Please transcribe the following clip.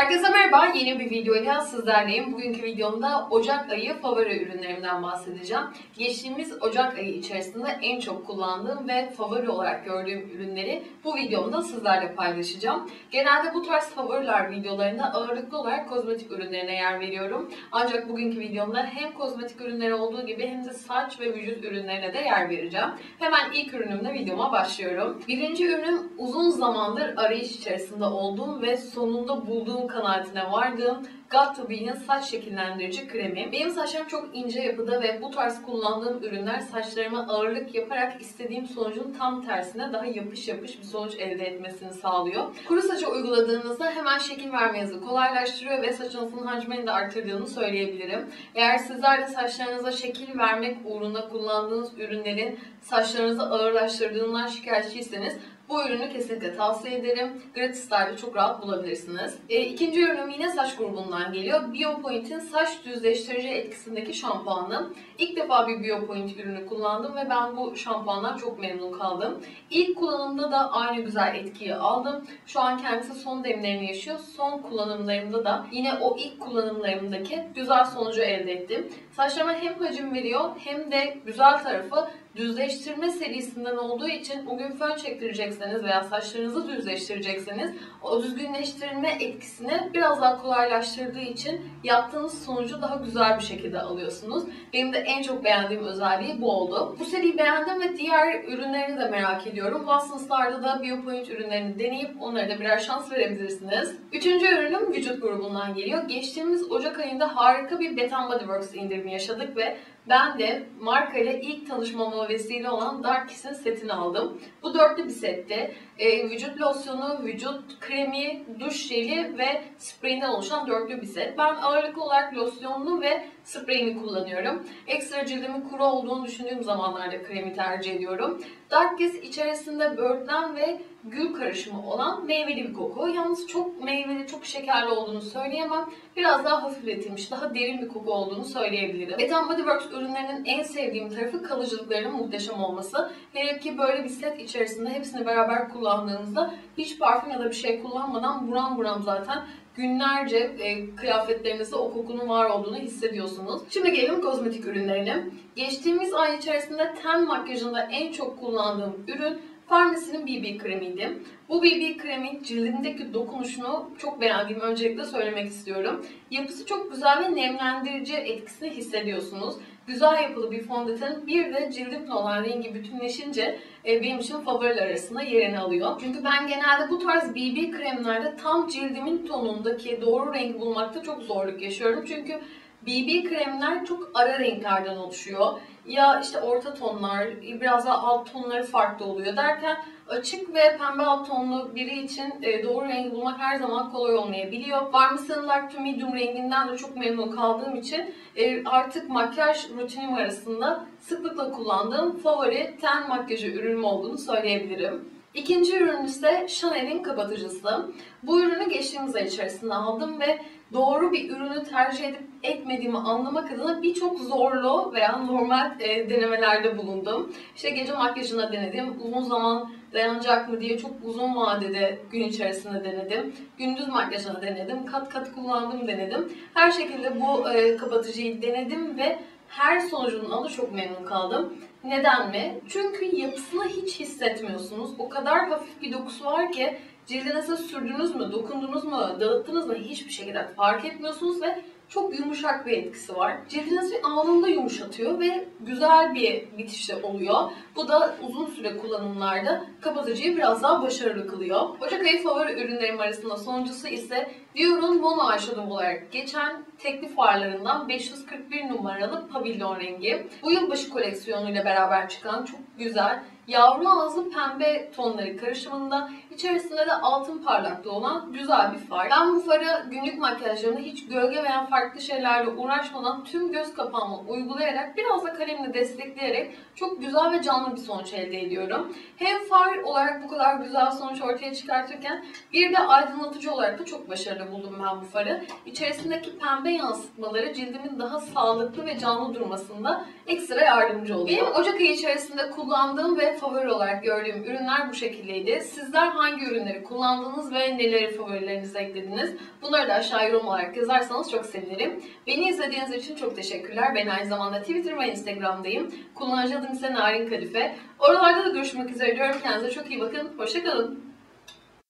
Herkese merhaba, yeni bir videoyla sizlerleyim. Bugünkü videomda Ocak ayı favori ürünlerimden bahsedeceğim. Geçtiğimiz Ocak ayı içerisinde en çok kullandığım ve favori olarak gördüğüm ürünleri bu videomda sizlerle paylaşacağım. Genelde bu tarz favoriler videolarında ağırlıklı olarak kozmetik ürünlerine yer veriyorum. Ancak bugünkü videomda hem kozmetik ürünleri olduğu gibi hem de saç ve vücut ürünlerine de yer vereceğim. Hemen ilk ürünümle videoma başlıyorum. Birinci ürünüm uzun zamandır arayış içerisinde olduğum ve sonunda bulduğum kanaatine vardığım Got To Be'nin saç şekillendirici kremi. Benim saçlarım çok ince yapıda ve bu tarz kullandığım ürünler saçlarıma ağırlık yaparak istediğim sonucun tam tersine daha yapış yapış bir sonuç elde etmesini sağlıyor. Kuru saça uyguladığınızda hemen şekil vermenizi kolaylaştırıyor ve saçınızın hacmini de artırdığını söyleyebilirim. Eğer sizler de saçlarınıza şekil vermek uğruna kullandığınız ürünlerin saçlarınızı ağırlaştırdığından şikayetçiyseniz bu ürünü kesinlikle tavsiye ederim. Gratislerde çok rahat bulabilirsiniz. E, ikinci ürünüm yine saç grubundan geliyor. Biopoint'in saç düzleştirici etkisindeki şampuanı. İlk defa bir Biopoint ürünü kullandım ve ben bu şampuandan çok memnun kaldım. İlk kullanımda da aynı güzel etkiyi aldım. Şu an kendisi son demlerini yaşıyor. Son kullanımlarımda da yine o ilk kullanımlarımdaki güzel sonucu elde ettim. Saçlarıma hem hacim veriyor hem de güzel tarafı düzleştirme serisinden olduğu için bugün fön çektirecekseniz veya saçlarınızı düzleştirecekseniz o düzgünleştirme etkisini biraz daha kolaylaştırdığı için yaptığınız sonucu daha güzel bir şekilde alıyorsunuz. Benim de en çok beğendiğim özelliği bu oldu. Bu seriyi beğendim ve diğer ürünlerini de merak ediyorum. Watsons'larda da Biopoint ürünlerini deneyip onlara da birer şans verebilirsiniz. Üçüncü ürünüm vücut grubundan geliyor. Geçtiğimiz Ocak ayında harika bir Bath Body Works indirimi yaşadık ve ben de marka ile ilk tanışmama vesile olan Dark Kiss'in setini aldım. Bu dörtlü bir setti. Ee, vücut losyonu, vücut kremi, duş jeli ve spreyinden oluşan dörtlü bir set. Ben ağırlıklı olarak losyonlu ve spreyini kullanıyorum. Ekstra cildimin kuru olduğunu düşündüğüm zamanlarda kremi tercih ediyorum. Dark Kiss içerisinde böğürtlen ve gül karışımı olan meyveli bir koku. Yalnız çok meyveli, çok şekerli olduğunu söyleyemem. Biraz daha hafifletilmiş, daha derin bir koku olduğunu söyleyebilirim. Bath Body Works ürünlerinin en sevdiğim tarafı kalıcılıklarının muhteşem olması. Hele ki böyle bir set içerisinde hepsini beraber kullandığınızda hiç parfüm ya da bir şey kullanmadan buram buram zaten günlerce e, kıyafetlerinizde o kokunun var olduğunu hissediyorsunuz. Şimdi gelelim kozmetik ürünlerine. Geçtiğimiz ay içerisinde ten makyajında en çok kullandığım ürün Farmasi'nin BB kremiydi. Bu BB kremin cildimdeki dokunuşunu çok beğendiğimi öncelikle söylemek istiyorum. Yapısı çok güzel ve nemlendirici etkisini hissediyorsunuz. Güzel yapılı bir fondöten bir de cildimle olan rengi bütünleşince e, benim için favoriler arasında yerini alıyor. Çünkü ben genelde bu tarz BB kremlerde tam cildimin tonundaki doğru rengi bulmakta çok zorluk yaşıyorum. Çünkü BB kremler çok ara renklerden oluşuyor. Ya işte orta tonlar, biraz daha alt tonları farklı oluyor derken açık ve pembe alt tonlu biri için e, doğru rengi bulmak her zaman kolay olmayabiliyor. Parmesan Dark to Medium renginden de çok memnun kaldığım için e, artık makyaj rutinim arasında sıklıkla kullandığım favori ten makyajı ürünüm olduğunu söyleyebilirim. İkinci ürün ise Chanel'in kapatıcısı. Bu ürünü geçtiğimiz ay içerisinde aldım ve doğru bir ürünü tercih edip etmediğimi anlamak adına birçok zorlu veya normal e, denemelerde bulundum. İşte gece makyajına denedim, uzun zaman dayanacak mı diye çok uzun vadede gün içerisinde denedim. Gündüz makyajına denedim, kat kat kullandım denedim. Her şekilde bu e, kapatıcıyı denedim ve her sonucunun adı çok memnun kaldım. Neden mi? Çünkü yapısını hiç hissetmiyorsunuz. O kadar hafif bir dokusu var ki cildinize sürdünüz mü, dokundunuz mu, dağıttınız mı hiçbir şekilde fark etmiyorsunuz ve çok yumuşak bir etkisi var. Cildinizi anında yumuşatıyor ve güzel bir bitişte oluyor. Bu da uzun süre kullanımlarda kapatıcıyı biraz daha başarılı kılıyor. Ocak ayı favori ürünlerim arasında sonuncusu ise Dior'un Mono Eyeshadow olarak geçen teklif farlarından 541 numaralı pavillon rengi. Bu yılbaşı koleksiyonuyla beraber çıkan çok güzel yavru ağızlı pembe tonları karışımında içerisinde de altın parlaklığı olan güzel bir far. Ben bu farı günlük makyajlarımda hiç gölge veya farklı şeylerle uğraşmadan tüm göz kapağıma uygulayarak biraz da kalemle destekleyerek çok güzel ve canlı bir sonuç elde ediyorum. Hem far olarak bu kadar güzel sonuç ortaya çıkartırken bir de aydınlatıcı olarak da çok başarılı buldum ben bu farı. İçerisindeki pembe yansıtmaları cildimin daha sağlıklı ve canlı durmasında ekstra yardımcı oluyor. Benim Ocak ayı içerisinde kullandığım ve favori olarak gördüğüm ürünler bu şekildeydi. Sizler hangi ürünleri kullandınız ve neleri favorilerinize eklediniz? Bunları da aşağı yorum olarak yazarsanız çok sevinirim. Beni izlediğiniz için çok teşekkürler. Ben aynı zamanda Twitter ve Instagram'dayım. Kullanıcı adım ise Narin Kadife. Oralarda da görüşmek üzere diyorum. Kendinize çok iyi bakın. Hoşçakalın.